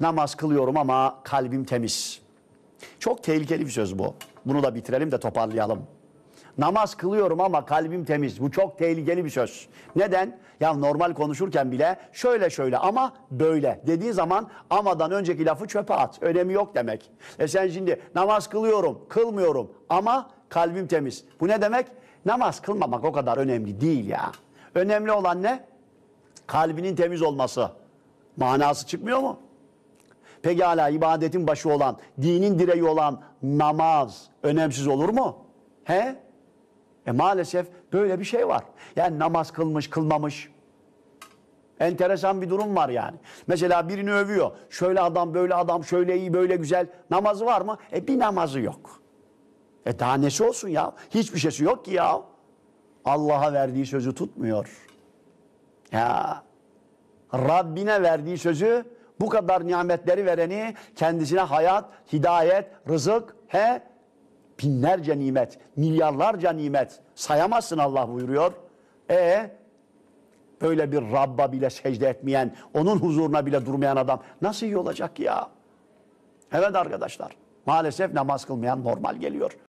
Namaz kılıyorum ama kalbim temiz. Çok tehlikeli bir söz bu. Bunu da bitirelim de toparlayalım. Namaz kılıyorum ama kalbim temiz. Bu çok tehlikeli bir söz. Neden? Ya normal konuşurken bile şöyle şöyle ama böyle dediği zaman amadan önceki lafı çöpe at. Önemi yok demek. E sen şimdi namaz kılıyorum, kılmıyorum ama kalbim temiz. Bu ne demek? Namaz kılmamak o kadar önemli değil ya. Önemli olan ne? Kalbinin temiz olması. Manası çıkmıyor mu? Peki hala ibadetin başı olan, dinin direği olan namaz önemsiz olur mu? He? E maalesef böyle bir şey var. Yani namaz kılmış, kılmamış. Enteresan bir durum var yani. Mesela birini övüyor. Şöyle adam, böyle adam, şöyle iyi, böyle güzel. Namazı var mı? E bir namazı yok. E daha nesi olsun ya? Hiçbir şeysi yok ki ya. Allah'a verdiği sözü tutmuyor. Ya Rabbine verdiği sözü bu kadar nimetleri vereni kendisine hayat, hidayet, rızık, he binlerce nimet, milyarlarca nimet sayamazsın Allah buyuruyor. E böyle bir Rabb'a bile secde etmeyen, onun huzuruna bile durmayan adam nasıl iyi olacak ya? Evet arkadaşlar, maalesef namaz kılmayan normal geliyor.